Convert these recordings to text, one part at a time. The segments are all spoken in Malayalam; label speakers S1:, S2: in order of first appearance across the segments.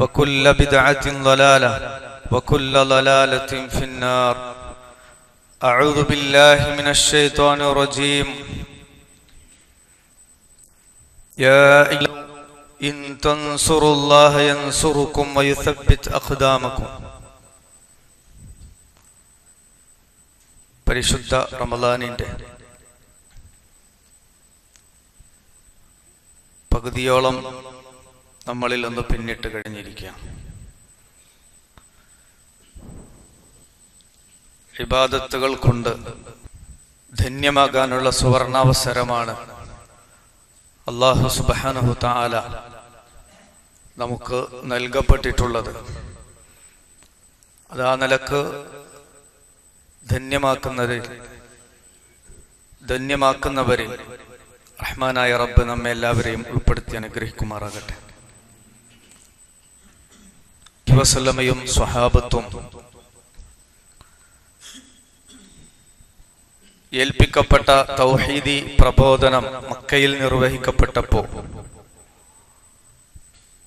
S1: وكل بدعة ضلالة وكل ضلالة في النار أعوذ بالله من الشيطان الرجيم يا أيها إن تنصروا الله ينصركم ويثبت أقدامكم പരിശുദ്ധ റമദാനിന്റെ പകുതിയോളം നമ്മളിൽ ഒന്ന് പിന്നിട്ട് കഴിഞ്ഞിരിക്കുക. ഇബാദത്തുകൾ കൊണ്ട് ധന്യമാകാനുള്ള സുവർണാവസരമാണ് അള്ളാഹു സുബാനഹു താല നമുക്ക് നൽകപ്പെട്ടിട്ടുള്ളത്. അത് ആ നിലയ്ക്ക് ധന്യമാക്കുന്നതിൽ ധന്യമാക്കുന്നവരിൽ റഹ്മാനായ റബ്ബ് നമ്മെ എല്ലാവരെയും ഉൾപ്പെടുത്തി അനുഗ്രഹിക്കുമാറാകട്ടെ. വസല്ലമയും സ്വഹാബത്തും ഏൽപ്പിക്കപ്പെട്ട തൗഹീദി പ്രബോധനം മക്കയിൽ നിർവഹിക്കപ്പെട്ടപ്പോ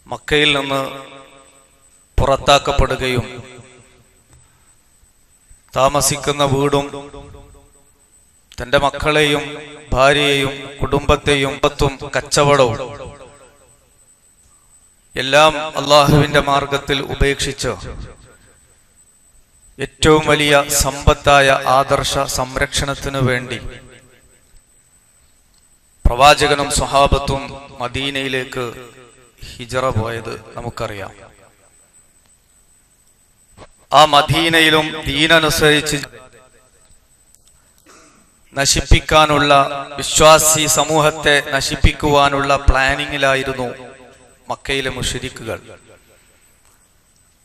S1: മക്കയിൽ നിന്ന് പുറത്താക്കപ്പെടുകയും താമസിക്കുന്ന വീടും തന്റെ മക്കളെയും ഭാര്യയെയും കുടുംബത്തെയും പത്തും കച്ചവടവും എല്ലാം അള്ളാഹുവിന്റെ മാർഗത്തിൽ ഉപേക്ഷിച്ച് ഏറ്റവും വലിയ സമ്പത്തായ ആദർശ സംരക്ഷണത്തിനു വേണ്ടി പ്രവാചകനും സ്വഹാബത്തും മദീനയിലേക്ക് ഹിജറ പോയത് നമുക്കറിയാം. ആ മദീനയിലും ദീനനുസരിച്ച് നശിപ്പിക്കാനുള്ള വിശ്വാസി സമൂഹത്തെ നശിപ്പിക്കുവാനുള്ള പ്ലാനിങ്ങിലായിരുന്നു മക്കയിലെ മുഷരിക്കുകൾ.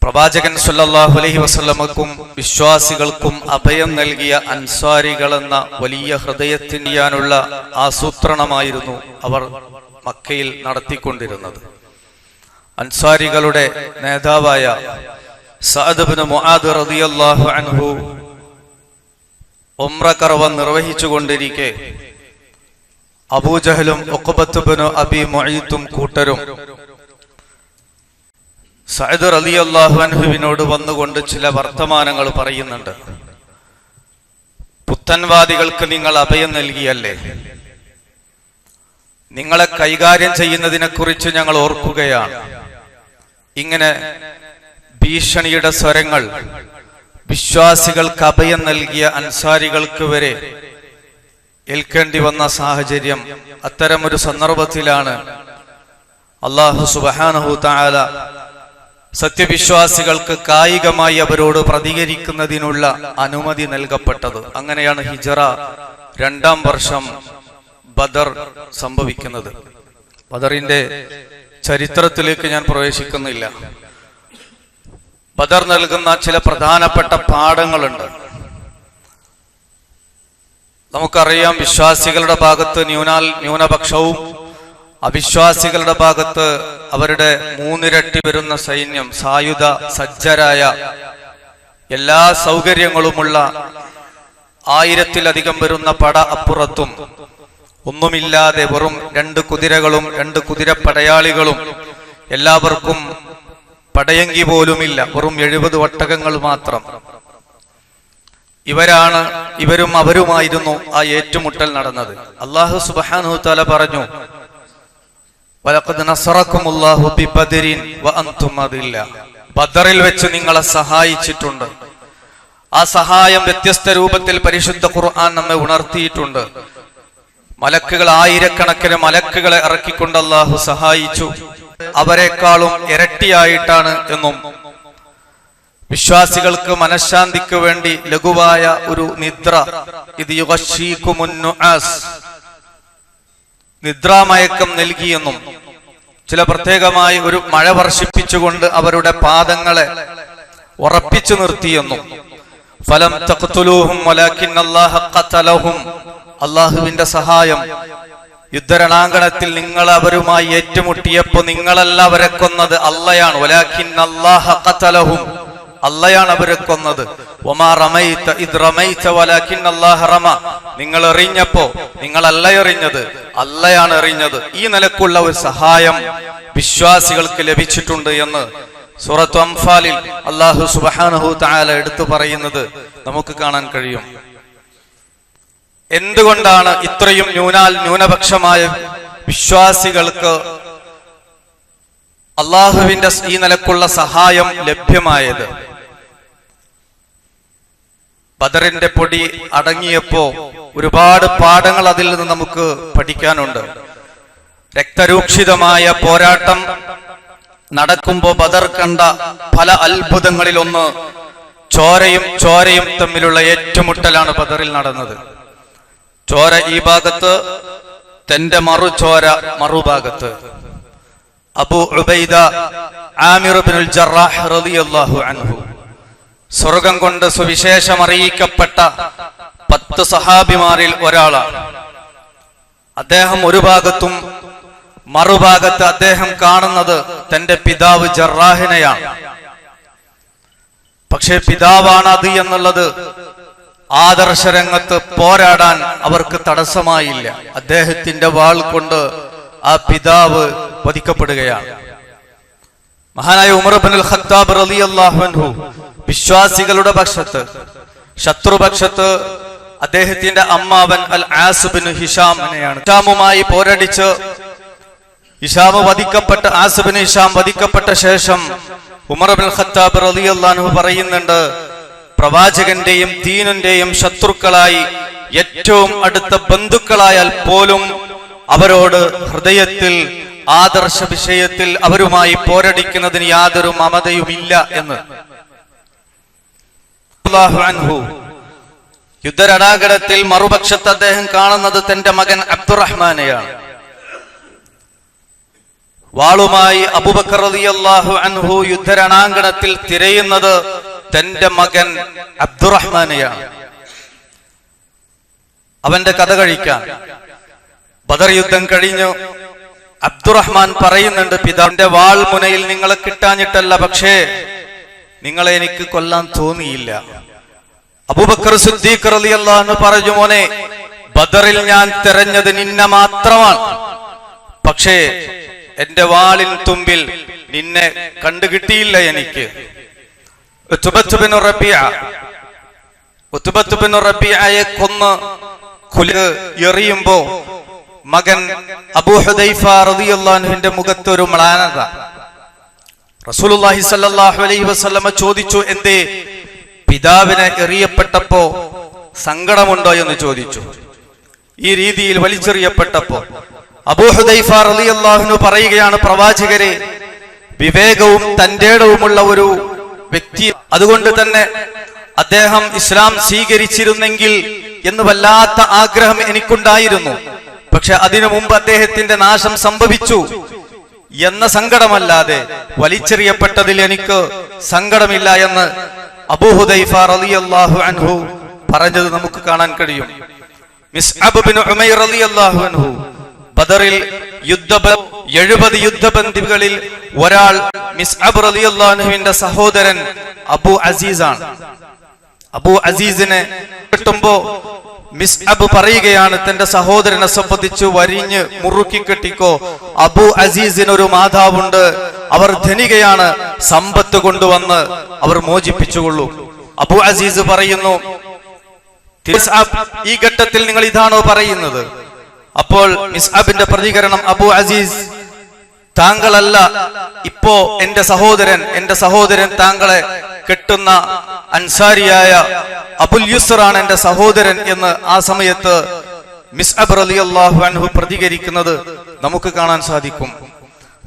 S1: പ്രവാചകൻ സല്ലല്ലാഹു അലൈഹി വസ്ലമക്കും വിശ്വാസികൾക്കും അഭയം നൽകിയ അൻസാരികൾ എന്ന വലിയ ഹൃദയത്തിനുള്ള ആസൂത്രണമായിരുന്നു അവർ മക്കയിൽ നടത്തിക്കൊണ്ടിരുന്നത്. അൻസാരികളുടെ നേതാവായ സഅദ്ബിന് മുആദ് റളിയല്ലാഹു അൻഹു കർവ നിർവഹിച്ചുകൊണ്ടിരിക്കെ അബൂജഹലും ഒക്കബത്തുബിനു അബി മൊയ്ത്തും കൂട്ടരും സയദ് അലി അള്ളാഹുവിനോട് വന്നുകൊണ്ട് ചില വർത്തമാനങ്ങൾ പറയുന്നുണ്ട്. പുത്തൻവാദികൾക്ക് നിങ്ങൾ അഭയം നൽകിയല്ലേ? നിങ്ങളെ കൈകാര്യം ചെയ്യുന്നതിനെ കുറിച്ച് ഞങ്ങൾ ഓർക്കുകയാണ്. ഇങ്ങനെ ഭീഷണിയുടെ സ്വരങ്ങൾ വിശ്വാസികൾക്ക് അഭയം നൽകിയ അൻസാരികൾക്ക് വരെ ഏൽക്കേണ്ടി വന്ന സാഹചര്യം അത്തരമൊരു സന്ദർഭത്തിലാണ്. അള്ളാഹു സുബാനഹു താല സത്യവിശ്വാസികൾക്ക് കായികമായി അവരോട് പ്രതികരിക്കുന്നതിനുള്ള അനുമതി നൽകപ്പെട്ടത്. അങ്ങനെയാണ് ഹിജറ രണ്ടാം വർഷം ബദർ സംഭവിക്കുന്നത്. ബദറിന്റെ ചരിത്രത്തിലേക്ക് ഞാൻ പ്രവേശിക്കുന്നില്ല. ബദർ നൽകുന്ന ചില പ്രധാനപ്പെട്ട പാഠങ്ങളുണ്ട്. നമുക്കറിയാം വിശ്വാസികളുടെ ഭാഗത്ത് ന്യൂനാൽ ന്യൂനപക്ഷവും അവിശ്വാസികളുടെ ഭാഗത്ത് അവരുടെ മൂന്നിരട്ടി വരുന്ന സൈന്യം സായുധ സജ്ജരായ എല്ലാ സൗകര്യങ്ങളുമുള്ള ആയിരത്തിലധികം വരുന്ന പട അപ്പുറത്തും ഒന്നുമില്ലാതെ വെറും രണ്ട് കുതിരകളും രണ്ട് കുതിരപ്പടയാളികളും എല്ലാവർക്കും പടയങ്കി പോലുമില്ല. വെറും എഴുപത് ഒട്ടകങ്ങൾ മാത്രം. ഇവരാണ് ഇവരും അവരുമായിരുന്നു ആ ഏറ്റുമുട്ടൽ നടന്നത്. അള്ളാഹു സുബാനു തല പറഞ്ഞു ബദറിൽ വെച്ച് നിങ്ങളെ സഹായിച്ചിട്ടുണ്ട്. ആ സഹായം വ്യത്യസ്ത രൂപത്തിൽ പരിശുദ്ധ ഖുർആൻ നമ്മെ ഉണർത്തിയിട്ടുണ്ട്. മലക്കുകൾ ആയിരക്കണക്കിന് മലക്കുകളെ ഇറക്കിക്കൊണ്ട് അള്ളാഹു സഹായിച്ചു. അവരെക്കാളും ഇരട്ടിയായിട്ടാണ് എന്നും വിശ്വാസികൾക്ക് മനഃശാന്തിക്ക് വേണ്ടി ലഘുവായ ഒരു നിദ്ര. ഇത് യുഗശീക്കുമുന്നുആസ് നിദ്രാമയക്കം നൽകിയെന്നും ചില പ്രത്യേകമായി ഒരു മഴ വർഷിപ്പിച്ചുകൊണ്ട് അവരുടെ പാദങ്ങളെ ഉറപ്പിച്ചു നിർത്തിയെന്നും ഫലം തഖ്തുലൂഹും വലാകിൻ അല്ലാഹ ഖതലഹും അള്ളാഹുവിന്റെ സഹായം യുദ്ധരണാങ്കണത്തിൽ നിങ്ങൾ അവരുമായി ഏറ്റുമുട്ടിയപ്പോൾ നിങ്ങളല്ല അവരെ കൊന്നത് അല്ലയാണ് വലാകിൻ അല്ലാഹ ഖതലഹും അല്ലയാണ് അവരെ കൊന്നത്. നിങ്ങൾ എറിഞ്ഞപ്പോ നിങ്ങളല്ല എറിഞ്ഞത് അല്ലയാണ് എറിഞ്ഞത്. ഈ നിലക്കുള്ള ഒരു സഹായം വിശ്വാസികൾക്ക് ലഭിച്ചിട്ടുണ്ട് എന്ന് സൂറത്ത് അംഫാലിൽ അള്ളാഹു സുബാനഹു താല എടുത്തു പറയുന്നത് നമുക്ക് കാണാൻ കഴിയും. എന്തുകൊണ്ടാണ് ഇത്രയും ന്യൂനാൽ ന്യൂനപക്ഷമായ വിശ്വാസികൾക്ക് അള്ളാഹുവിന്റെ ഈ നിലക്കുള്ള സഹായം ലഭ്യമായത്? ബദറിന്റെ പൊടി അടങ്ങിയപ്പോ ഒരുപാട് പാഠങ്ങൾ അതിൽ നിന്ന് നമുക്ക് പഠിക്കാനുണ്ട്. രക്തരൂക്ഷിതമായ പോരാട്ടം നടക്കുമ്പോ ബദർ കണ്ട പല അത്ഭുതങ്ങളിൽ ഒന്ന് ചോരയും ചോരയും തമ്മിലുള്ള ഏറ്റുമുട്ടലാണ് ബദറിൽ നടന്നത്. ചോര ഈ ഭാഗത്ത് തന്റെ മറു ചോര മറുഭാഗത്ത്. അബു ഉബൈദ ആമിർ ബിനുൽ ജറാഹ് റളിയല്ലാഹു അൻഹു. സ്വർഗം കൊണ്ട് സുവിശേഷം അറിയിക്കപ്പെട്ട പത്ത് സഹാബിമാരിൽ ഒരാളാണ്. അദ്ദേഹം ഒരു ഭാഗത്തും മറുഭാഗത്ത് അദ്ദേഹം കാണുന്നത് തന്റെ പിതാവ് ജറാഹിനെയാണ്. പക്ഷേ പിതാവാണ് അത് എന്നുള്ളത് ആദർശരംഗത്ത് പോരാടാൻ അവർക്ക് തടസ്സമായില്ല. അദ്ദേഹത്തിന്റെ വാൾ കൊണ്ട് ആ പിതാവ് വധിക്കപ്പെടുകയാണ്. മഹാനായ ഉമർ ബിൻ ഖത്താബ് റളിയല്ലാഹു അൻഹു വിശ്വാസികളുടെ പക്ഷത്ത് ശത്രുപക്ഷത്ത് അദ്ദേഹത്തിന്റെ അമ്മാവൻ അൽ ആസുബിൻ ഹിഷാമിനെയാണ്. ഹിഷാമുമായി പോരടിച്ച് ഹിഷാമ് വധിക്കപ്പെട്ട ആസുബിൻ ഹിഷാം വധിക്കപ്പെട്ട ശേഷം ഉമർ ബിൻ ഖത്താബ് റളിയല്ലാഹു പറയുന്നുണ്ട് പ്രവാചകന്റെയും ദീനിന്റെയും ശത്രുക്കളായി ഏറ്റവും അടുത്ത ബന്ധുക്കളായാൽ പോലും അവരോട് ഹൃദയത്തിൽ ആദർശ വിഷയത്തിൽ അവരുമായി പോരടിക്കുന്നതിന് യാതൊരു മമതയുമില്ല എന്ന്. യുദ്ധരണാകടത്തിൽ മറുപക്ഷത്ത് അദ്ദേഹം കാണുന്നത് തന്റെ മകൻ അബ്ദുറഹ്മാനെയാണ്. വാളുമായി അബുബക്കർ റളിയല്ലാഹു അൻഹു യുദ്ധരണാങ്കണത്തിൽ തിരയുന്നത് തന്റെ മകൻ അബ്ദുറഹ്മാനെയാണ്. അവന്റെ കഥ കഴിക്കാൻ ബദർ യുദ്ധം കഴിഞ്ഞു. അബ്ദുറഹ്മാൻ പറയുന്നുണ്ട് പിതാവിന്റെ വാൾ മുനയിൽ നിങ്ങളെ കിട്ടാഞ്ഞിട്ടല്ല പക്ഷേ നിങ്ങളെ എനിക്ക് കൊല്ലാൻ തോന്നിയില്ല. അബൂബക്കർ സിദ്ദീഖ് റളിയല്ലാഹു അൻഹു പറഞ്ഞു മോനെ ബദറിൽ ഞാൻ തെരഞ്ഞത് നിന്നെ മാത്രമാണ്. പക്ഷേ എന്റെ വാളിൻ തുമ്പിൽ നിന്നെ കണ്ടുകിട്ടിയില്ല എനിക്ക്. റബീഅയെ കൊന്ന് കുല എറിയുമ്പോ മകൻ അബൂ മുഖത്തൊരു മ്ലാനത. റസൂലുള്ളാഹി സ്വല്ലല്ലാഹു അലൈഹി വസല്ലമ ചോദിച്ചു എന്തേ? പിതാവിനെ എറിയപ്പെട്ടപ്പോ സങ്കടമുണ്ടോ? എന്ന് ചോദിച്ചു. ഈ രീതിയിൽ വലിച്ചെറിയപ്പെട്ടപ്പോ അബൂഹുദൈഫ അലി അള്ളാഹുനു പറയുകയാണ് പ്രവാചകരെ വിവേകവും തന്റേടവുമുള്ള ഒരു വ്യക്തി അതുകൊണ്ട് തന്നെ അദ്ദേഹം ഇസ്ലാം സ്വീകരിച്ചിരുന്നെങ്കിൽ എന്ന് വല്ലാത്ത ആഗ്രഹം എനിക്കുണ്ടായിരുന്നു. പക്ഷെ അതിനു മുമ്പ് അദ്ദേഹത്തിന്റെ നാശം സംഭവിച്ചു എന്ന സങ്കടമല്ലാതെ വലിച്ചെറിയപ്പെട്ടതിൽ എനിക്ക് സങ്കടമില്ല എന്ന് അബൂഹുദൈഫ അൻഹു പറഞ്ഞത് നമുക്ക് കാണാൻ കഴിയും. മിസ്അബ് ബിൻ ഉമൈർ റളിയല്ലാഹു അൻഹു ബദറിൽ യുദ്ധ എഴുപത് യുദ്ധബന്ധികളിൽ ഒരാൾ മിസ് അബ് റലിയുള്ളാഹുവിന്റെ സഹോദരൻ അബു ആണ് അബു അസീസിനെ കിട്ടുമ്പോ മിസ് അബ് പറയുകയാണ് തന്റെ സഹോദരനെ സംബന്ധിച്ച് വരിഞ്ഞ് മുറുക്കി കെട്ടിക്കോ. അബു അസീസിന് ഒരു മാതാവുണ്ട്. അവർ ധനികയാണ്. സമ്പത്ത് കൊണ്ടുവന്ന് അവർ മോചിപ്പിച്ചുകൊള്ളൂ. അബു അസീസ് പറയുന്നു ഈ ഘട്ടത്തിൽ നിങ്ങൾ ഇതാണോ പറയുന്നത്? അപ്പോൾ മിസ് അബിന്റെ പ്രതികരണം അബു അസീസ് താങ്കളല്ല ഇപ്പോ എന്റെ സഹോദരൻ എന്റെ സഹോദരൻ താങ്കളെ കെട്ടുന്ന അൻസാരിയായ അബുൽ യുസറാണ് എന്റെ സഹോദരൻ എന്ന് ആ സമയത്ത് മിസ് അബർ അലി അള്ളാഹു അൻഹു പ്രതികരിക്കുന്നത് നമുക്ക് കാണാൻ സാധിക്കും.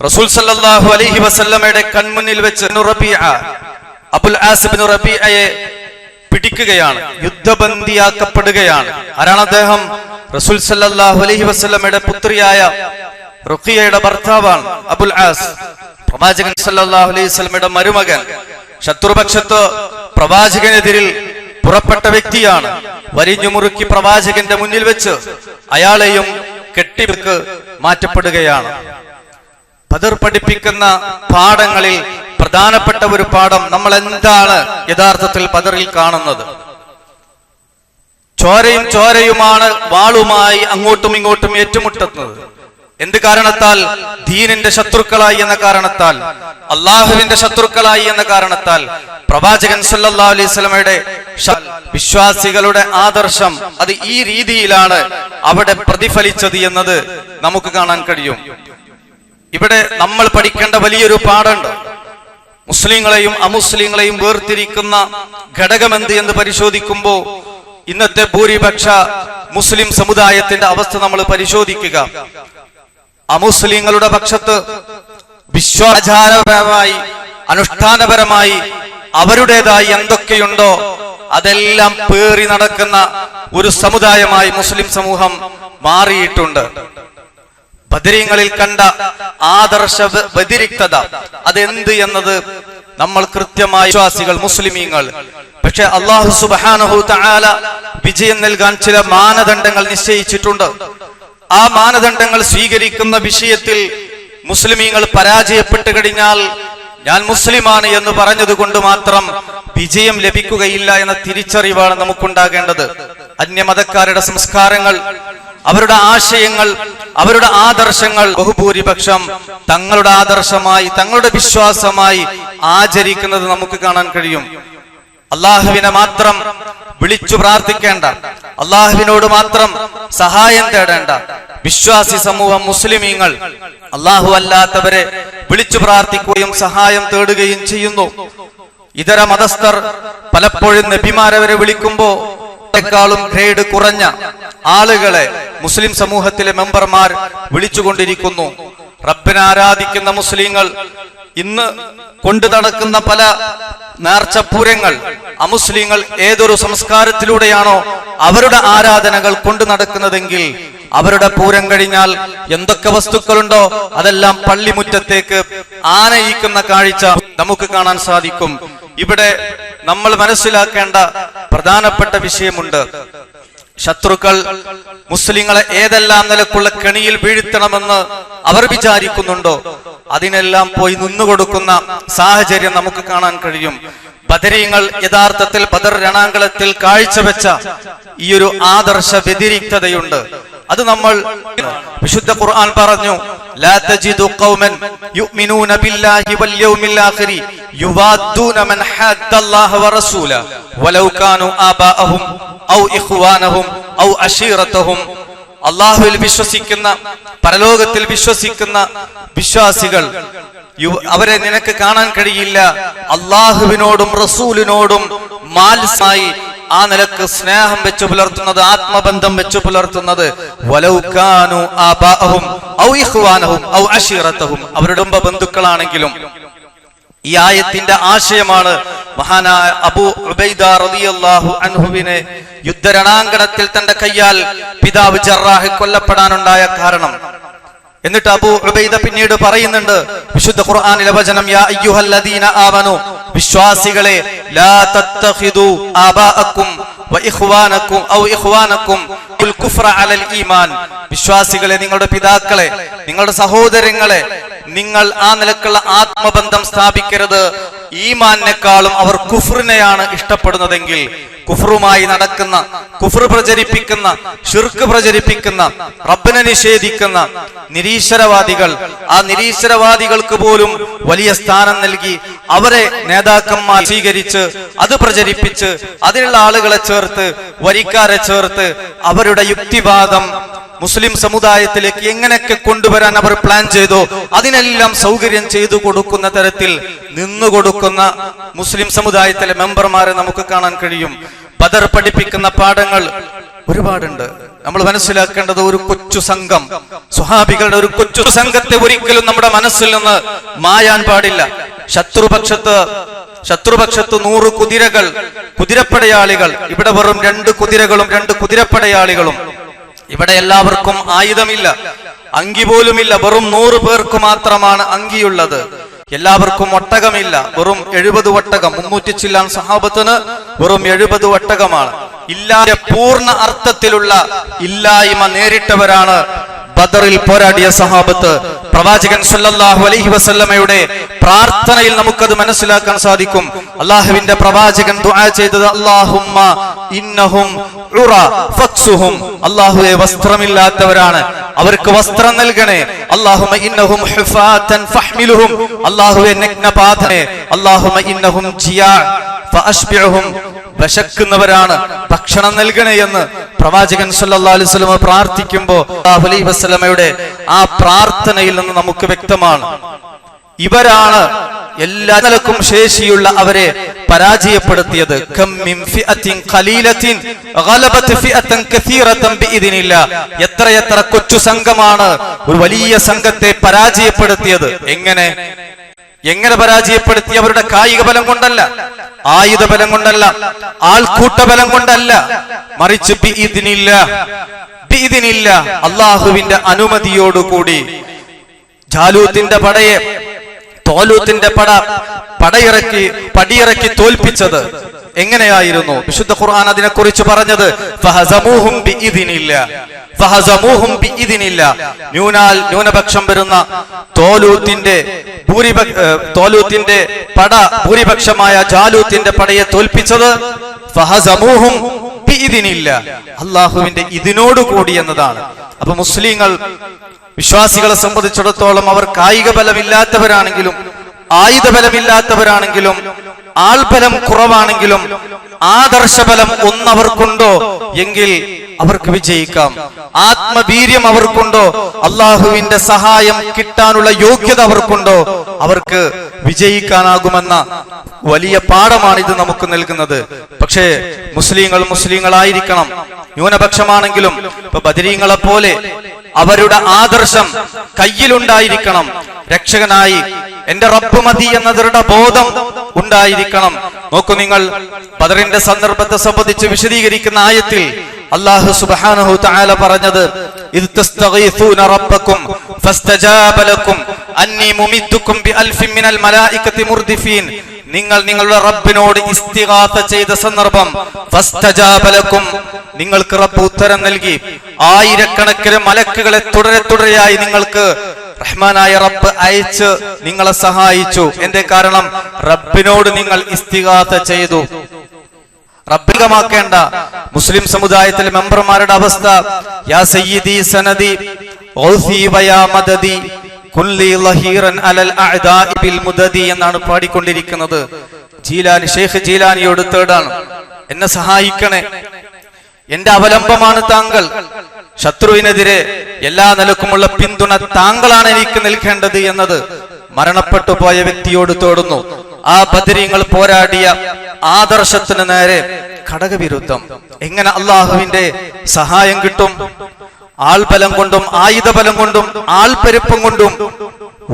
S1: റസൂൽ സല്ലാഹു അലഹി വസല്ലമയുടെ കൺമുന്നിൽ വെച്ച് അബുൽ ആസിബിൻ പിടിക്കുകയാണ് യുദ്ധബന്ദിയാക്കപ്പെടുകയാണ്. ആരാണ് അദ്ദേഹം? റസൂൽ സല്ലാഹു അലഹി വസല്ലമയുടെ പുത്രിയായ റുഖിയയുടെ ഭർത്താവാണ് അബുൽ ആസ്. പ്രവാചകൻ സല്ലാഹു അലൈഹി വസല്ലമയുടെ മരുമകൻ. ശത്രുപക്ഷത്ത് പ്രവാചകനെതിരിൽ പുറപ്പെട്ട വ്യക്തിയാണ്. വരിഞ്ഞു മുറുക്കി പ്രവാചകന്റെ മുന്നിൽ വെച്ച് അയാളെയും കെട്ടിവെക്ക് മാറ്റപ്പെടുകയാണ്. പതിർ പഠിപ്പിക്കുന്ന പാഠങ്ങളിൽ പ്രധാനപ്പെട്ട ഒരു പാഠം നമ്മൾ എന്താണ് യഥാർത്ഥത്തിൽ പതിറിൽ കാണുന്നത്? ചോരയും ചോരയുമാണ് വാളുമായി അങ്ങോട്ടും ഇങ്ങോട്ടും ഏറ്റുമുട്ടുന്നത്. എന്ത് കാരണത്താൽ? ദീനിന്റെ ശത്രുക്കളായി എന്ന കാരണത്താൽ. അള്ളാഹുവിന്റെ ശത്രുക്കളായി എന്ന കാരണത്താൽ. പ്രവാചകൻ സല്ലാ അലൈഹി സ്വലമയുടെ വിശ്വാസികളുടെ ആദർശം അത് ഈ രീതിയിലാണ് അവിടെ പ്രതിഫലിച്ചത് എന്നത് നമുക്ക് കാണാൻ കഴിയും. ഇവിടെ നമ്മൾ പഠിക്കേണ്ട വലിയൊരു പാഠമുണ്ട്. മുസ്ലിങ്ങളെയും അമുസ്ലിങ്ങളെയും വേർതിരിക്കുന്ന ഘടകമെന്ത് എന്ന് പരിശോധിക്കുമ്പോൾ ഇന്നത്തെ ഭൂരിപക്ഷ മുസ്ലിം സമുദായത്തിന്റെ അവസ്ഥ നമ്മൾ പരിശോധിക്കുക. അമുസ്ലിങ്ങളുടെ പക്ഷത്ത് വിശ്വാചാരപരമായി അനുഷ്ഠാനപരമായി അവരുടേതായി എന്തൊക്കെയുണ്ടോ അതെല്ലാം പേറി നടക്കുന്ന ഒരു സമുദായമായി മുസ്ലിം സമൂഹം മാറിയിട്ടുണ്ട്. ബദരീങ്ങളിൽ കണ്ട ആദർശ വ്യതിരിക്തത. അതെന്ത് എന്നത് നമ്മൾ കൃത്യമായി വിശ്വാസികൾ മുസ്ലിമീങ്ങൾ. പക്ഷെ അള്ളാഹു സുബാനഹു തആല വിജയം നൽകാൻ ചില മാനദണ്ഡങ്ങൾ നിശ്ചയിച്ചിട്ടുണ്ട്. ആ മാനദണ്ഡങ്ങൾ സ്വീകരിക്കുന്ന വിഷയത്തിൽ മുസ്ലിമീങ്ങൾ പരാജയപ്പെട്ടു കഴിഞ്ഞാൽ ഞാൻ മുസ്ലിമാണ് എന്ന് പറഞ്ഞതുകൊണ്ട് മാത്രം വിജയം ലഭിക്കുകയില്ല എന്ന തിരിച്ചറിവാണ് നമുക്കുണ്ടാകേണ്ടത്. അന്യമതക്കാരുടെ സംസ്കാരങ്ങൾ അവരുടെ ആശയങ്ങൾ അവരുടെ ആദർശങ്ങൾ ബഹുഭൂരിപക്ഷം തങ്ങളുടെ ആദർശമായി തങ്ങളുടെ വിശ്വാസമായി ആചരിക്കുന്നത് നമുക്ക് കാണാൻ കഴിയും. അള്ളാഹുവിനെ മാത്രം വിളിച്ചു പ്രാർത്ഥിക്കേണ്ട. അള്ളാഹുവിനോട് മാത്രം സഹായം തേടേണ്ട. വിശ്വാസി സമൂഹം മുസ്ലിമീങ്ങൾ അള്ളാഹു അല്ലാത്തവരെ വിളിച്ചു പ്രാർത്ഥിക്കുകയും സഹായം തേടുകയും ചെയ്യുന്നു. ഇതര മതസ്ഥർ പലപ്പോഴും നബിമാരവരെ വിളിക്കുമ്പോ ും ഗ്രേഡ് കുറഞ്ഞ ആളുകളെ മുസ്ലിം സമൂഹത്തിലെ മെമ്പർമാർ വിളിച്ചുകൊണ്ടിരിക്കുന്നു. റബ്ബിനെ ആരാധിക്കുന്ന മുസ്ലിങ്ങൾ ഇന്ന് കൊണ്ടു നടക്കുന്ന പല നേർച്ചപ്പൂരങ്ങൾ അമുസ്ലിങ്ങൾ ഏതൊരു സംസ്കാരത്തിലൂടെയാണോ അവരുടെ ആരാധനകൾ കൊണ്ടു നടക്കുന്നതെങ്കിൽ അവരുടെ പൂരം കഴിഞ്ഞാൽ എന്തൊക്കെ വസ്തുക്കളുണ്ടോ അതെല്ലാം പള്ളിമുറ്റത്തേക്ക് ആനയിക്കുന്ന കാഴ്ച നമുക്ക് കാണാൻ സാധിക്കും. ഇവിടെ നമ്മൾ മനസ്സിലാക്കേണ്ട പ്രധാനപ്പെട്ട വിഷയമുണ്ട് ശത്രുക്കൾ മുസ്ലിങ്ങളെ ഏതെല്ലാം നിലക്കുള്ള കെണിയിൽ വീഴ്ത്തണമെന്ന് അവർ വിചാരിക്കുന്നുണ്ടോ? അതിനെല്ലാം പോയി നിന്നുകൊടുക്കുന്ന സാഹചര്യം നമുക്ക് കാണാൻ കഴിയും. ബദരീങ്ങൾ യഥാർത്ഥത്തിൽ ബദർ രണാങ്കളത്തിൽ കാഴ്ചവെച്ച ഒരു ആദർശ വ്യതിരിക്തതയുണ്ട്. അത് നമ്മൾ വിശുദ്ധ ഖുർആൻ പറഞ്ഞു ലാ തജിദു ഖൗമൻ യുഅ്മിനൂന ബില്ലാഹി വൽ യൗമിൽ ആഖിരി യുവാദ്ദൂന മൻ ഹദ്ദല്ലാഹ വറസൂല വലൗ കാനു ആബാഅഹും ഔ ഇഖ്വാനഹും ഔ അശീറതഹും അല്ലാഹുവിൽ വിശ്വസിക്കുന്ന പരലോകത്തിൽ വിശ്വസിക്കുന്ന വിശ്വാസികൾ അവരെ നിനക്ക് കാണാൻ കഴിയില്ല. അള്ളാഹുവിനോടും റസൂലിനോടും മാൽസായി ആ നിലയ്ക്ക് സ്നേഹം വെച്ചു പുലർത്തുന്നത് ആത്മബന്ധം വെച്ചു പുലർത്തുന്നത്. വലൗക്കാനു ഔ ഇഖ്വാനഹും ഔ അവരുടെ ബന്ധുക്കളാണെങ്കിലും. ഈ ആയത്തിന്റെ ആശയമാണ് മഹാനായ അബു ഉബൈദ റളിയല്ലാഹു അൻഹുവിനെ യുദ്ധരണാങ്കണത്തിൽ തന്റെ കയ്യാൽ പിതാവ് ജറാഹ് കൊല്ലപ്പെടാനുണ്ടായ കാരണം. എന്നിട്ട് അബു ഉബൈദ പിന്നീട് പറയുന്നുണ്ട് വിശുദ്ധ ഖുർആനിലെ വചനം യാ അയ്യുഹല്ലദീന ആമനു വിശ്വാസികളെ ലാ തത്തഖിദു ആബാഅക്കും വഇഖ്വാനക്കും ഔ ഇഖ്വാനക്കും കുഫ്ര അലൽ ഈമാൻ. വിശ്വാസികളെ നിങ്ങളുടെ പിതാക്കളെ നിങ്ങളുടെ സഹോദരങ്ങളെ നിങ്ങൾ ആ നിലക്കുള്ള ആത്മബന്ധം സ്ഥാപിക്കരുത്. ഈമാനേക്കാളും അവർ കുഫറിനെയാണ് ഇഷ്ടപ്പെടുന്നതെങ്കിൽ കുഫറുമായി നടക്കുന്ന കുഫർ പ്രചരിപ്പിക്കുന്ന ഷിർക്ക് പ്രചരിപ്പിക്കുന്ന റബ്ബിനെ നിഷേധിക്കുന്ന നിരീശ്വരവാദികൾ ആ നിരീശ്വരവാദികൾക്ക് പോലും വലിയ സ്ഥാനം നൽകി അവരെ നേതാക്കന്മാർ സ്വീകരിച്ച് അത് പ്രചരിപ്പിച്ച് അതിലുള്ള ആളുകളെ ചേർത്ത് വരിക്കാരെ ചേർത്ത് അവരുടെ യുക്തിവാദം മുസ്ലിം സമുദായത്തിലേക്ക് എങ്ങനെയൊക്കെ കൊണ്ടുവരാൻ അവർ പ്ലാൻ ചെയ്തോ അതിനെല്ലാം സൗകര്യം ചെയ്തു കൊടുക്കുന്ന തരത്തിൽ നിന്നു കൊടുക്കുന്ന മുസ്ലിം സമുദായത്തിലെ മെമ്പർമാരെ നമുക്ക് കാണാൻ കഴിയും. ബദർ പഠിപ്പിക്കുന്ന പാഠങ്ങൾ ഒരുപാടുണ്ട്. നമ്മൾ മനസ്സിലാക്കേണ്ടത് ഒരു കൊച്ചു സംഘം. സുഹാബികളുടെ ഒരു കൊച്ചു സംഘത്തെ ഒരിക്കലും നമ്മുടെ മനസ്സിൽ നിന്ന് മായാൻ പാടില്ല. ശത്രുപക്ഷത്ത് ശത്രുപക്ഷത്ത് നൂറ് കുതിരകൾ കുതിരപ്പടയാളികൾ. ഇവിടെ വെറും രണ്ട് കുതിരകളും രണ്ട് കുതിരപ്പടയാളികളും. ഇവിടെ എല്ലാവർക്കും ആയുധമില്ല. അങ്കി പോലുമില്ല. വെറും നൂറ് പേർക്ക് മാത്രമാണ് അങ്കിയുള്ളത്. എല്ലാവർക്കും ഒട്ടകമില്ല. വെറും എഴുപത് ഒട്ടകം. മുന്നൂറ്റി ചില്ലാൻ സഹാബത്തിന് വെറും എഴുപത് ഒട്ടകമാണ്. ഇല്ലാതെ പൂർണ അർത്ഥത്തിലുള്ള ഇല്ലായ്മ നേരിട്ടവരാണ് ബദറിൽ പോരാടിയ സഹാബത്ത് പ്രവാചകൻ സല്ലല്ലാഹു അലൈഹി വസല്ലമയുടെ പ്രാർത്ഥനയിൽ നമുക്കത് മനസ്സിലാക്കാൻ സാധിക്കും. അള്ളാഹുവിന്റെ പ്രവാചകൻ ദുആ ചെയ്തത് അല്ലാഹുമ്മ ഇന്നഹും ഉറ ഫക്സുഹും. അള്ളാഹുവെ വസ്ത്രമില്ലാത്തവരാണ്. അവർക്ക് വസ്ത്രം നൽകണേ. അല്ലാഹുമ്മ ഇന്നഹും ഹുഫാതൻ ഫഹ്മിലുഹും. അല്ലാഹുവെ നഗ്നപാതനെ അല്ലാഹുമ്മ ഇന്നഹും ജിയാ ഫഅശ്ബിഉഹും വിശക്കുന്നവരാണ്. ഭക്ഷണം നൽകണേ എന്ന് പ്രവാചകൻ സല്ലല്ലാഹു അലൈഹി വസല്ലം പ്രാർത്ഥിക്കുമ്പോൾ അലൈഹി വസ്ലമയുടെ ആ പ്രാർത്ഥനയിൽ നിന്ന് നമുക്ക് വ്യക്തമാണ്. ഇവരാണ് എല്ലാ നിലക്കും ശേഷിയുള്ള അവരെ പരാജയപ്പെടുത്തിയത്. എത്രയെത്ര കൊച്ചു സംഘമാണ് ഒരു വലിയ സംഘത്തെ പരാജയപ്പെടുത്തിയത്. എങ്ങനെ? എങ്ങനെ പരാജയപ്പെടുത്തി അവരുടെ കായിക ബലം കൊണ്ടല്ല ആയുധ ബലം കൊണ്ടല്ല ആൾക്കൂട്ട ബലം കൊണ്ടല്ല മറിച്ച് ഇതിനില്ല അള്ളാഹുവിന്റെ അനുമതിയോടുകൂടി ജാലൂത്തിന്റെ പടയെ തോലൂത്തിന്റെ പട പടയിറക്കി പടിയിറക്കി തോൽപ്പിച്ചത് എങ്ങനെയായിരുന്നു? വിശുദ്ധ ഖുർആൻ അതിനെ കുറിച്ച് പറഞ്ഞത് ന്യൂനാൽ ന്യൂനപക്ഷം വരുന്ന തോലൂത്തിന്റെ ഭൂരിപക്ഷ തോലൂത്തിന്റെ പട ഭൂരിപക്ഷമായ ജാലൂത്തിന്റെ പടയെ തോൽപ്പിച്ചത് ഫഹസമൂഹും ഇതിനില്ല അള്ളാഹുവിന്റെ ഇതിനോടുകൂടി എന്നതാണ്. അപ്പൊ മുസ്ലിങ്ങൾ വിശ്വാസികളെ സംബന്ധിച്ചിടത്തോളം അവർ കായിക ബലമില്ലാത്തവരാണെങ്കിലും ആയുധ ബലമില്ലാത്തവരാണെങ്കിലും ആൾബലം കുറവാണെങ്കിലും ആദർശബലം ഒന്നവർക്കുണ്ടോ? എങ്കിൽ അവർക്ക് വിജയിക്കാം. ആത്മവീര്യം അവർക്കുണ്ടോ? അള്ളാഹുവിന്റെ സഹായം കിട്ടാനുള്ള യോഗ്യത അവർക്കുണ്ടോ? അവർക്ക് വിജയിക്കാനാകുമെന്ന വലിയ പാഠമാണ് ഇത് നമുക്ക് നൽകുന്നത്. പക്ഷേ മുസ്ലിങ്ങൾ മുസ്ലിങ്ങളായിരിക്കണം. ന്യൂനപക്ഷമാണെങ്കിലും ഇപ്പൊ ബദരീങ്ങളെ പോലെ അവരുടെ ആദർശം കയ്യിലുണ്ടായിരിക്കണം. രക്ഷകനായി എന്റെ റബ്ബ് മതി എന്നതരുടെ ബോധം ഉണ്ടായിരിക്കണം. നോക്കൂ നിങ്ങൾ ബദറിന്റെ സന്ദർഭത്തെ സംബന്ധിച്ച് വിശദീകരിക്കുന്ന ആയത്തിൽ അള്ളാഹു സുബാനഹു താല പറഞ്ഞത് നിങ്ങൾ നിങ്ങളുടെ റബ്ബിനോട് ഇസ്തിഗാത്ത ചെയ്ത സന്ദർഭം നിങ്ങൾക്ക് റബ്ബ് ഉത്തരം നൽകി ആയിരക്കണക്കിന് മലക്കുകളെ തുടരെ തുടരെയായി നിങ്ങൾക്ക് റഹ്മാനായ റബ്ബ് അയച്ച് നിങ്ങളെ സഹായിച്ചു. എന്റെ കാരണം? റബ്ബിനോട് നിങ്ങൾ ഇസ്തികാത്ത ചെയ്തു. റബ്ബികമാക്കേണ്ട. മുസ്ലിം സമുദായത്തിലെ മെമ്പർമാരുടെ അവസ്ഥ യാ സയ്യിദി സനദി മദദി ലഹീറൻ അലൽ ബിൽ മുദദി എന്നാണ് പാടിക്കൊണ്ടിരിക്കുന്നത്. ജീലാനി ഷെയ്ഖ് ജീലാനിയോട് തേടാണ് എന്നെ സഹായിക്കണേ. എന്റെ അവലംബമാണ് താങ്കൾ. ശത്രുവിനെതിരെ എല്ലാ നിലക്കുമുള്ള പിന്തുണ താങ്കളാണ് എനിക്ക് നൽകേണ്ടത് എന്നത് മരണപ്പെട്ടു പോയ വ്യക്തിയോട് തോടുന്നു. ആ ബദരീങ്ങൾ പോരാടിയ ആദർശത്തിന് നേരെ ഘടകവിരുദ്ധം എങ്ങനെ അള്ളാഹുവിന്റെ സഹായം കിട്ടും? ആൾബലം കൊണ്ടും ആയുധബലം കൊണ്ടും ആൾപ്പെരുപ്പം കൊണ്ടും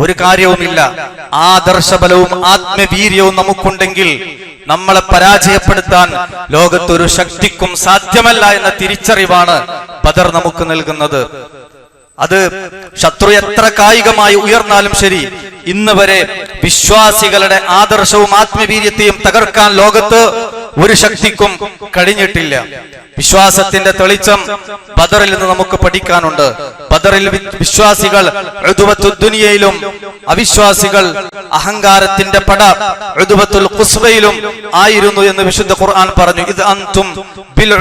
S1: ഒരു കാര്യവുമില്ല. ആദർശബലവും ആത്മവീര്യവും നമുക്കുണ്ടെങ്കിൽ നമ്മളെ പരാജയപ്പെടുത്താൻ ലോകത്തൊരു ശക്തിക്കും സാധ്യമല്ല എന്ന തിരിച്ചറിവാണ് ബദർ നമുക്ക് നൽകുന്നത്. അത് ശത്രു എത്ര കായികമായി ഉയർന്നാലും ശരി ഇന്ന് വരെ വിശ്വാസികളുടെ ആദർശവും ആത്മവീര്യത്തെയും തകർക്കാൻ ലോകത്ത് ഒരു ശക്തിക്കും കഴിഞ്ഞിട്ടില്ല. വിശ്വാസത്തിന്റെ തെളിച്ചം ബദറിൽ നിന്ന് നമുക്ക് പഠിക്കാനുണ്ട്. ബദറിൽ വിശ്വാസികൾ ദുനിയയിലും അവിശ്വാസികൾ അഹങ്കാരത്തിന്റെ പട ഋതുവത്തുൽ കുസ്ബയിലും ആയിരുന്നു എന്ന് വിശുദ്ധ ഖുർആൻ പറഞ്ഞു. ഇത് അന്തും ബിൽ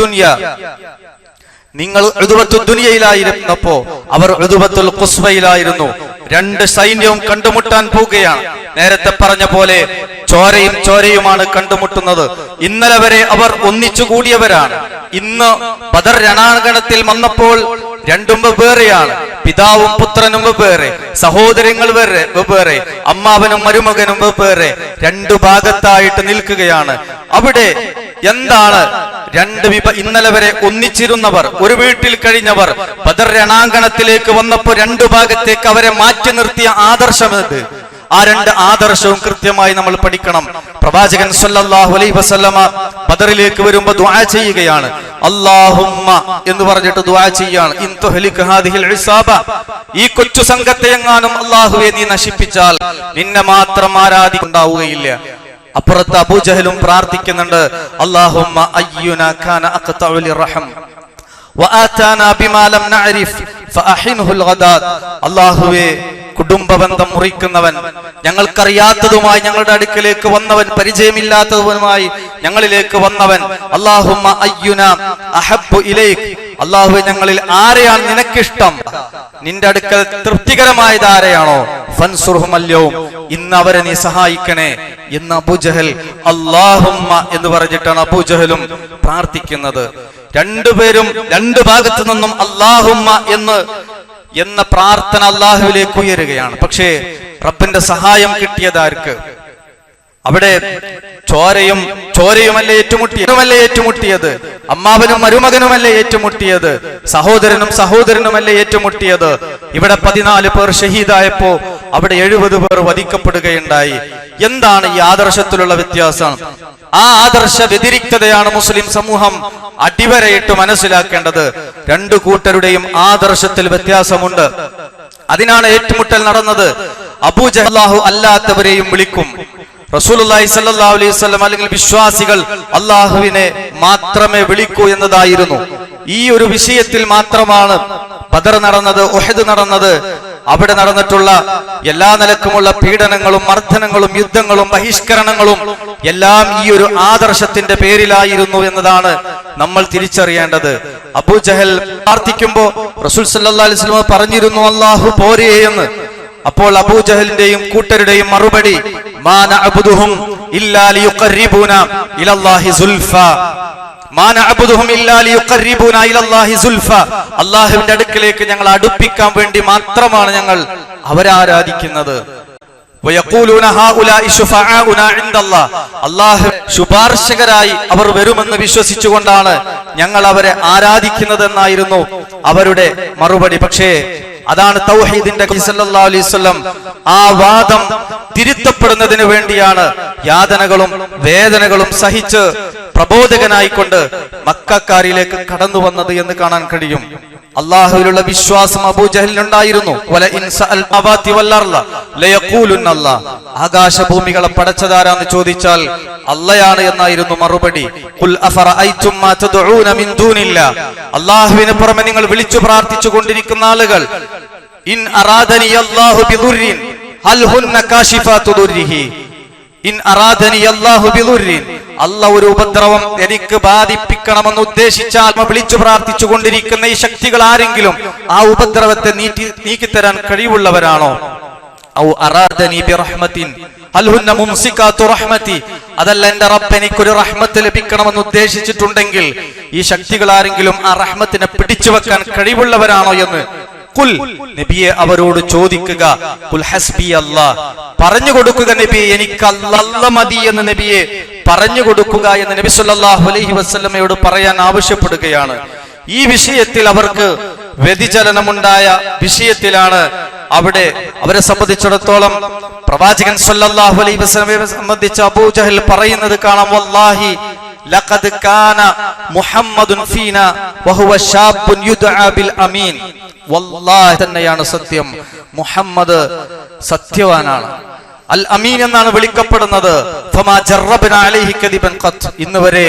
S1: ദുനിയ. നിങ്ങൾ ഋതുവത്തു ദുനിയയിലായിരുന്നപ്പോ അവർ ഋതുവത്തുൽ കുസ്ബയിലായിരുന്നു രണ്ട് സൈന്യവും കണ്ടുമുട്ടാൻ പോവുകയാണ്. നേരത്തെ പറഞ്ഞ പോലെ ചോരയും ചോരയുമാണ് കണ്ടുമുട്ടുന്നത്. ഇന്നലെ വരെ അവർ ഒന്നിച്ചു കൂടിയവരാണ്. ഇന്ന് ബദർ രണാങ്കണത്തിൽ വന്നപ്പോൾ രണ്ടും വെവ്വേറെയാണ്. പിതാവും പുത്രനും വെവ്വേറെ സഹോദരങ്ങൾ വേറെ വെവ്വേറെ അമ്മാവനും മരുമകനും വെവ്വേറെ രണ്ടു ഭാഗത്തായിട്ട് നിൽക്കുകയാണ്. അവിടെ എന്താണ് രണ്ട് വിഭ ഇന്നലെ വരെ ഒന്നിച്ചിരുന്നവർ ഒരു വീട്ടിൽ കഴിഞ്ഞവർ ബദർ രണാങ്കണത്തിലേക്ക് വന്നപ്പോൾ രണ്ടു ഭാഗത്തേക്ക് അവരെ മാറ്റി നിർത്തിയ ആദർശമെത് ആ രണ്ട് ആദർശവും കൃത്യമായി നമ്മൾ പഠിക്കണം. പ്രവാചകൻ സല്ലല്ലാഹു അലൈഹി വസല്ലമ ബദറിലേക്ക് വരുമ്പോൾ ദുആ ചെയ്യുകയാണ്. അള്ളാഹുമ്മ എന്ന് പറഞ്ഞിട്ട് ദുആ ചെയ്യാണ്. ഇൻ ഹാദിഹിൽ ഇസാബ. ഈ കൊച്ചു സംഘത്തെ എങ്ങാനും അല്ലാഹുവേ നീ നശിപ്പിച്ചാൽ നിന്നെ മാത്രം ആരാധിക്കുണ്ടാവുകയില്ല അപ്പുറത്ത് അബുജഹലും പ്രാർത്ഥിക്കുന്നുണ്ട്. അള്ളാഹുമ്മ അയ്യുന കാന അഖ്തഉലി റഹം വആതാന ബിമാ ലം നഅരിഫ്. അല്ലാഹുവേ കുടുംബബന്ധം മുറിക്കുന്നവൻ ഞങ്ങൾക്കറിയാത്തതുമായി ഞങ്ങളുടെ അടുക്കലേക്ക് വന്നവൻ പരിചയമില്ലാത്തതുമായി ഞങ്ങളിലേക്ക് വന്നവൻ ഇലൈക് അല്ലാഹുവേ ഞങ്ങളിൽ ആരെയാണ് നിനക്കിഷ്ടം? നിന്റെ അടുക്കൽ തൃപ്തികരമായത് ആരെയാണോ? ഫൻസുർഹും അല്യവും ഇന്ന് അവരെ നീ സഹായിക്കണേ എന്ന് അബുജഹൽ അള്ളാഹുമ്മ എന്ന് പറഞ്ഞിട്ടാണ് അബുജഹലും പ്രാർത്ഥിക്കുന്നത്. രണ്ടുപേരും രണ്ടു ഭാഗത്തു നിന്നും അള്ളാഹുമ്മ എന്ന് എന്ന പ്രാർത്ഥന അള്ളാഹുവിലേക്ക് ഉയരുകയാണ്. പക്ഷേ റബ്ബിന്റെ സഹായം കിട്ടിയതാർക്ക്? അവിടെ ചോരയും ചോരയുമല്ലേ ഏറ്റുമുട്ടിയതുമല്ലേ ഏറ്റുമുട്ടിയത്? അമ്മാവനും മരുമകനുമല്ല ഏറ്റുമുട്ടിയത്? സഹോദരനും സഹോദരനുമല്ലേ ഏറ്റുമുട്ടിയത്? ഇവിടെ പതിനാല് പേർ ഷഹീദായപ്പോ അവിടെ എഴുപത് പേർ വധിക്കപ്പെടുകയുണ്ടായി. എന്താണ് ഈ ആദർശത്തിലുള്ള വ്യത്യാസം? ആ ആദർശ വ്യതിരിക്തതയാണ് മുസ്ലിം സമൂഹം അടിവരയിട്ട് മനസ്സിലാക്കേണ്ടത്. രണ്ടു കൂട്ടരുടെയും ആദർശത്തിൽ വ്യത്യാസമുണ്ട്. അതിനാണ് ഏറ്റുമുട്ടൽ നടന്നത്. അബൂജഹല്ലാഹു അല്ലാത്തവരെയും വിളിക്കും. റസൂലുള്ളാഹി സ്വല്ലല്ലാഹു അലൈഹി അല്ലെങ്കിൽ വിശ്വാസികൾ അള്ളാഹുവിനെ മാത്രമേ വിളിക്കൂ എന്നതായിരുന്നു. ഈ ഒരു വിഷയത്തിൽ മാത്രമാണ് ബദർ നടന്നത് ഒഹദ് നടന്നത് അവിടെ നടന്നിട്ടുള്ള എല്ലാ നിലക്കുമുള്ള പീഡനങ്ങളും മർദ്ദനങ്ങളും യുദ്ധങ്ങളും ബഹിഷ്കരണങ്ങളും എല്ലാം ഈ ഒരു ആദർശത്തിന്റെ പേരിലായിരുന്നു എന്നതാണ് നമ്മൾ തിരിച്ചറിയേണ്ടത്. അബൂജഹൽ പ്രാർത്ഥിക്കുമ്പോ റസൂൽ സല്ലല്ലാഹു അലൈഹി വസല്ലം പറഞ്ഞിരുന്നു അള്ളാഹു പോരേ എന്ന്. അപ്പോൾ അബൂജഹലിന്റെയും കൂട്ടരുടെയും മറുപടി മാന ഇല്ലാ ലിയുഖർരിബൂന ഇലല്ലാഹി സുൽഫ. അല്ലാഹുവിന്റെ അടുക്കലേക്ക് ഞങ്ങൾ അടുപ്പിക്കാൻ വേണ്ടി മാത്രമാണ് ഞങ്ങൾ അവരെ ആരാധിക്കുന്നത് വയഖൂലൂന ഹാഉലാഇ ശുഫആഉനാ ഇൻദല്ലാഹ് അല്ലാഹു ശുപാർശകരായി അവർ വരുമെന്ന് വിശ്വസിച്ചുകൊണ്ടാണ് ഞങ്ങൾ അവരെ ആരാധിക്കുന്നതെന്നായിരുന്നു അവരുടെ മറുപടി. പക്ഷേ അതാണ് തൗഹീദിന്റെ വസല്ലം. ആ വാദം തിരുത്തപ്പെടുന്നതിന് വേണ്ടിയാണ് യാതനകളും വേദനകളും സഹിച്ച് പ്രബോധകനായിക്കൊണ്ട് മക്കാരിലേക്ക് കടന്നു വന്നത് എന്ന് കാണാൻ കഴിയും. അള്ളാഹുവിലുള്ള വിശ്വാസം അബൂജഹലിനുണ്ടായിരുന്നു ആകാശഭൂമികളെ പടച്ചതാരാന്ന് ചോദിച്ചാൽ അള്ളയാണ് എന്നായിരുന്നു മറുപടി. അള്ളാഹുവിന് പുറമെ നിങ്ങൾ വിളിച്ചു പ്രാർത്ഥിച്ചു കൊണ്ടിരിക്കുന്ന ആളുകൾ. ഇൻ അറാദനി അല്ലാഹു ഇൻ ഒരു ഉപദ്രവം എനിക്ക് ബാധിപ്പിക്കണമെന്ന് ഉദ്ദേശിച്ചാൽ വിളിച്ചു പ്രാർത്ഥിച്ചു കൊണ്ടിരിക്കുന്ന ഈ ശക്തികൾ ആരെങ്കിലും ആ ഉപദ്രവത്തെ നീട്ടി നീക്കിത്തരാൻ കഴിവുള്ളവരാണോ? ഔ അതല്ല എന്റെ റബ്ബ് എനിക്കൊരു റഹ്മത്ത് ലഭിക്കണമെന്ന് ഉദ്ദേശിച്ചിട്ടുണ്ടെങ്കിൽ ഈ ശക്തികൾ ആരെങ്കിലും ആ റഹ്മത്തിനെ പിടിച്ചു വെക്കാൻ കഴിവുള്ളവരാണോ എന്ന് നബിയെ അവരോട് ചോദിക്കുക പറഞ്ഞു കൊടുക്കുക നബി എനിക്ക് മതി എന്ന് നബിയെ പറഞ്ഞു കൊടുക്കുക എന്ന് നബി സല്ലല്ലാഹു അലൈഹി വസല്ലമയോട് പറയാൻ ആവശ്യപ്പെടുകയാണ്. ഈ വിഷയത്തിൽ അവർക്ക് വ്യതിചലനമുണ്ടായ വിഷയത്തിലാണ് അവിടെ അവരെ സംബന്ധിച്ചിടത്തോളം പ്രവാചകൻ സല്ലല്ലാഹു അലൈഹി വസല്ലമയെ സംബന്ധിച്ച് അബൂജഹൽ പറയുന്നത് കാണാം. വല്ലാഹി ലഖദ് കാന മുഹമ്മദുൻ ഫീന വഹുവ ശാബുൻ യുദ്ആ ബിൽ അമീൻ വല്ലാഹി തന്നെയാണ് സത്യം. മുഹമ്മദ് സത്യവാനാണ്. അൽ അമീൻ എന്നാണ് വിളിക്കപ്പെടുന്നത്. ഫമാ ജറബ്നാ അലൈഹി കദിബൻ ഖത്ത്. ഇന്നുവരെ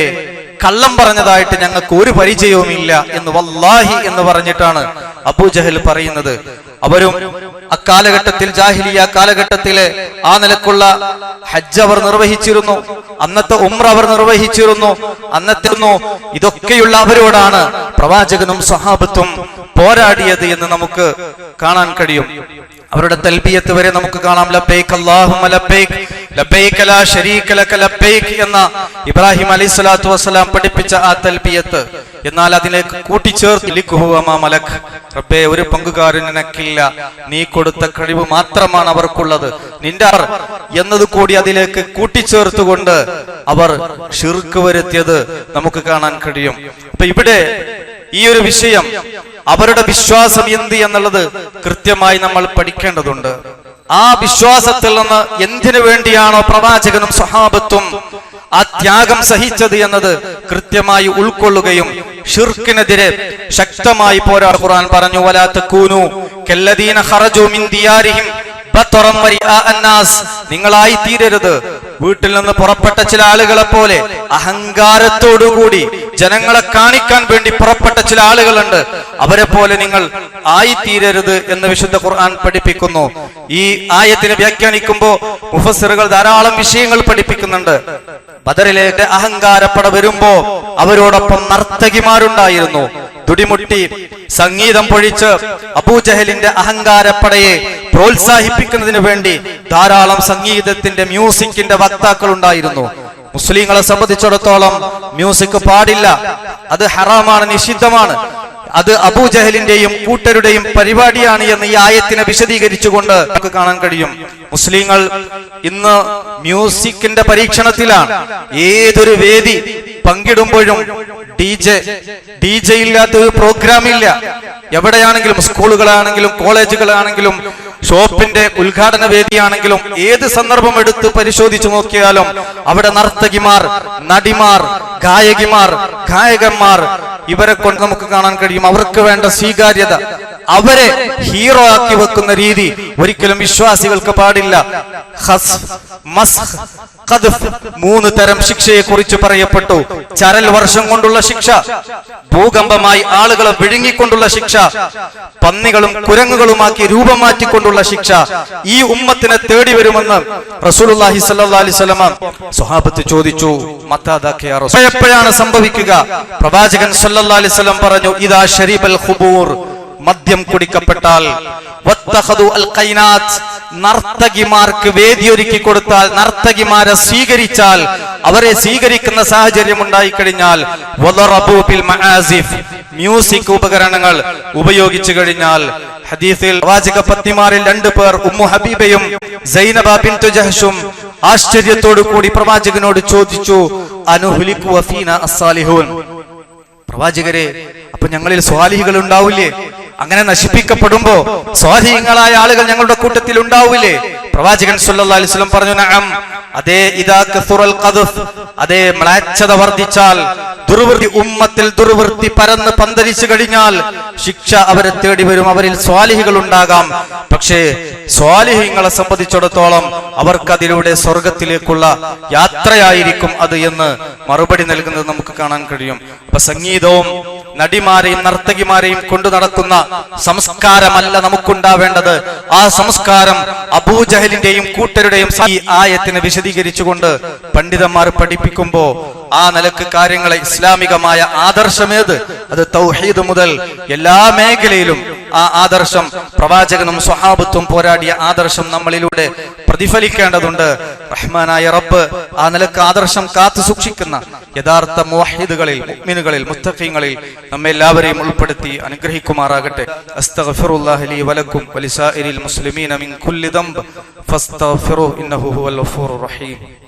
S1: കള്ളം പറഞ്ഞതായിട്ട് ഞങ്ങൾക്ക് ഒരു പരിചയവുമില്ല എന്ന് വല്ലാഹി എന്ന് പറഞ്ഞിട്ടാണ് അബൂജഹൽ പറയുന്നത്. അവരും അക്കാലഘട്ടത്തിൽ ജാഹിലിയ കാലഘട്ടത്തിലെ ആ നിലക്കുള്ള ഹജ്ജ് അവർ നിർവഹിച്ചിരുന്നു. അന്നത്തെ ഉമ്ര അവർ നിർവഹിച്ചിരുന്നു. അന്നത്തെ ഇതൊക്കെയുള്ള അവരോടാണ് പ്രവാചകനും സഹാബത്തും പോരാടിയത് എന്ന് നമുക്ക് കാണാൻ കഴിയും. അവരുടെ തൽബിയത്ത് വരെ നമുക്ക് കാണാം. ലബൈക് അല്ലാഹുമ്മ ലബൈക്. എന്ന ഇബ്രാഹിം അലൈഹി സ്വലാത്തു വസ്സലാം പഠിപ്പിച്ച ആ തൽബിയത്ത് എന്നാൽ അതിലേക്ക് കൂട്ടിച്ചേർത്ത് മലക്. റബ്ബേ ഒരു പങ്കുകാരൻ നിനക്കില്ല. നീ കൊടുത്ത കഴിവ് മാത്രമാണ് അവർക്കുള്ളത്. നിന്റെ എന്നത് കൂടി അതിലേക്ക് കൂട്ടിച്ചേർത്തുകൊണ്ട് അവർ ഷിർക്ക് വരുത്തിയത് നമുക്ക് കാണാൻ കഴിയും. അപ്പൊ ഇവിടെ ഈ ഒരു വിഷയം അവരുടെ വിശ്വാസം എന്ത് എന്നുള്ളത് കൃത്യമായി നമ്മൾ പഠിക്കേണ്ടതുണ്ട്. ആ വിശ്വാസത്തിൽ നിന്ന് എന്തിനു വേണ്ടിയാണോ പ്രവാചകനും സഹാബത്തും ആ ത്യാഗം സഹിച്ചത് എന്നത് കൃത്യമായി ഉൾക്കൊള്ളുകയും ഷിർക്കിനെതിരെ ശക്തമായി പോരാ ഖുർആൻ പറഞ്ഞു വലാത്ത കൂനു കെല്ലദീന ഹറജു മിൻ ദിയാരിഹിം. നിങ്ങളായി തീരരുത് വീട്ടിൽ നിന്ന് പുറപ്പെട്ട ചില ആളുകളെ പോലെ അഹങ്കാരത്തോടുകൂടി ജനങ്ങളെ കാണിക്കാൻ വേണ്ടി പുറപ്പെട്ട ചില ആളുകളുണ്ട്. അവരെ പോലെ നിങ്ങൾ ആയിത്തീരരുത് എന്ന് വിശുദ്ധ ഖുർആൻ പഠിപ്പിക്കുന്നു. ഈ ആയത്തിനെ വ്യാഖ്യാനിക്കുമ്പോൾ മുഫസ്സിറുകൾ ധാരാളം വിഷയങ്ങൾ പഠിപ്പിക്കുന്നുണ്ട്. ബദറിലേക്ക് അഹങ്കാരപ്പട വരുമ്പോ അവരോടൊപ്പം നർത്തകിമാരുണ്ടായിരുന്നു. തുടിമുട്ടി സംഗീതം പൊഴിച്ച് അബൂജഹലിന്റെ അഹങ്കാരപ്പടയെ പ്രോത്സാഹിപ്പിക്കുന്നതിന് വേണ്ടി ധാരാളം സംഗീതത്തിന്റെ മ്യൂസിക്കിന്റെ വക്താക്കൾ ഉണ്ടായിരുന്നു മുസ്ലിങ്ങളെ സംബന്ധിച്ചിടത്തോളം മ്യൂസിക് പാടില്ല. അത് ഹറാമാണ് നിഷിദ്ധമാണ്. അത് അബൂജഹലിന്റെയും കൂട്ടരുടെയും പരിപാടിയാണ് എന്ന് ഈ ആയത്തിനെ വിശദീകരിച്ചുകൊണ്ട് നമുക്ക് കാണാൻ കഴിയും. മുസ്ലിങ്ങൾ ഇന്ന് മ്യൂസിക്കിന്റെ പരീക്ഷണത്തിലാണ്. ഏതൊരു വേദി പങ്കിടുമ്പോഴും ഡി ജെ ഡി ജെ ഇല്ലാത്ത ഒരു പ്രോഗ്രാം ഇല്ല എവിടെയാണെങ്കിലും സ്കൂളുകളാണെങ്കിലും കോളേജുകളാണെങ്കിലും ഷോപ്പിന്റെ ഉദ്ഘാടന വേദിയാണെങ്കിലും ഏത് സന്ദർഭം എടുത്ത് പരിശോധിച്ചു നോക്കിയാലും അവിടെ നർത്തകിമാർ നടിമാർ ഗായകിമാർ ഗായകന്മാർ ഇവരെ കൊണ്ട് നമുക്ക് കാണാൻ കഴിയും. അവർക്ക് വേണ്ട സ്വീകാര്യത അവരെ ഹീറോ ആക്കി വെക്കുന്ന രീതി ഒരിക്കലും വിശ്വാസികൾക്ക് പാടില്ല. ഖദ്ഫ് മൂന്ന് തരം ശിക്ഷയെ കുറിച്ച് പറയപ്പെട്ടു. ചരൽ വർഷം കൊണ്ടുള്ള ശിക്ഷ ഭൂകമ്പമായി ആളുകളെ വിഴുങ്ങിക്കൊണ്ടുള്ള ശിക്ഷ പന്നികളും കുരങ്ങുകളുമാക്കി രൂപം മാറ്റിക്കൊണ്ടുള്ള ശിക്ഷ. ഈ ഉമ്മത്തിനെ തേടി വരുമെന്ന് വസല്ലമ സ്വഹാബത്ത് ചോദിച്ചു. എപ്പോഴാണ് സംഭവിക്കുക? പ്രവാചകൻ സല്ലാ അലൈഹി വസല്ലം പറഞ്ഞു ഇദാ ഷരീബൽ ഖുബൂർ. മദ്യം കുടിക്കപ്പെട്ടാൽ നർത്തകിമാർക്ക് വേദിയൊരുക്കി കൊടുത്താൽ നർത്തകിമാരെ സ്വീകരിച്ചാൽ അവരെ സ്വീകരിക്കുന്ന സാഹചര്യം ഉണ്ടായി കഴിഞ്ഞാൽ വദറബു മആസിഫ് മ്യൂസിക് ഉപകരണങ്ങൾ ഉപയോഗിച്ചു കഴിഞ്ഞാൽ ഹദീസിൽ വാചക പത്നിമാരിൽ രണ്ടു പേർ ഉമ്മു ഹബീബയും സൈനബ ബിൻതു ജഹ്ഷും ആശ്ചര്യത്തോടു കൂടി പ്രവാചകനോട് ചോദിച്ചു അനുഹുലിക്കു വഫീന അസ്സാലിഹൂൻ? പ്രവാചകരെ അപ്പൊ ഞങ്ങളിൽ സ്വാലിഹികൾ ഉണ്ടാവില്ലേ? അങ്ങനെ നശിപ്പിക്കപ്പെടുമ്പോ സ്വാധീനങ്ങളായ ആളുകൾ ഞങ്ങളുടെ കൂട്ടത്തിൽ ഉണ്ടാവില്ലേ? പ്രവാചകൻ സല്ലല്ലാഹു അലൈഹി വസല്ലം പറഞ്ഞു നഅം അതേ ഇദാ അതേ മ്ലാച്ഛത വർദ്ധിച്ചാൽ ദുർവൃത്തി ഉമ്മത്തിൽ ദുർവൃത്തി പരന്ന് പന്തരിച്ചു കഴിഞ്ഞാൽ ശിക്ഷ അവരെ തേടി വരും അവരിൽ സ്വാലിഹികൾ ഉണ്ടാകാം. പക്ഷേ സ്വാലിഹികളെ സംബന്ധിച്ചിടത്തോളം അവർക്കതിലൂടെ സ്വർഗത്തിലേക്കുള്ള യാത്രയായിരിക്കും അത് എന്ന് മറുപടി നൽകുന്നത് നമുക്ക് കാണാൻ കഴിയും. അപ്പൊ സംഗീതവും നടിമാരെയും നർത്തകിമാരെയും കൊണ്ടു നടത്തുന്ന സംസ്കാരമല്ല നമുക്കുണ്ടാവേണ്ടത്. ആ സംസ്കാരം അബൂജഹലിന്റെയും കൂട്ടരുടെയും ഈ ആയത്തിനെ വിശദീകരിച്ചുകൊണ്ട് പണ്ഡിതന്മാർ പഠിപ്പിക്കുമ്പോ ആ നിലയ്ക്ക് കാര്യങ്ങളെ ഇസ്ലാമികമായ ആദർശമേത്? അത് തൗഹീദ് മുതൽ എല്ലാ മേഖലയിലും ആ ആദർശം പ്രവാചകനും സ്വഹാബത്തും പോരാടിയ ആദർശം നമ്മളിലൂടെ പ്രതിഫലിക്കേണ്ടതുണ്ട്. റഹ്മാനായ റബ്ബ് ആ നിലയ്ക്ക് ആദർശം കാത്തു സൂക്ഷിക്കുന്ന യഥാർത്ഥ മുഹിദുകളിൽ മുഅ്മിനുകളിൽ മുത്തഖീങ്ങളിൽ നമ്മെ എല്ലാവരെയും ഉൾപ്പെടുത്തി അനുഗ്രഹിക്കുമാറാകട്ടെ. വലക്കും വലിസാഇരിൽ മുസ്ലിമീന മിൻ കുല്ലി ഇന്നഹു ഹുവൽ റഹീം.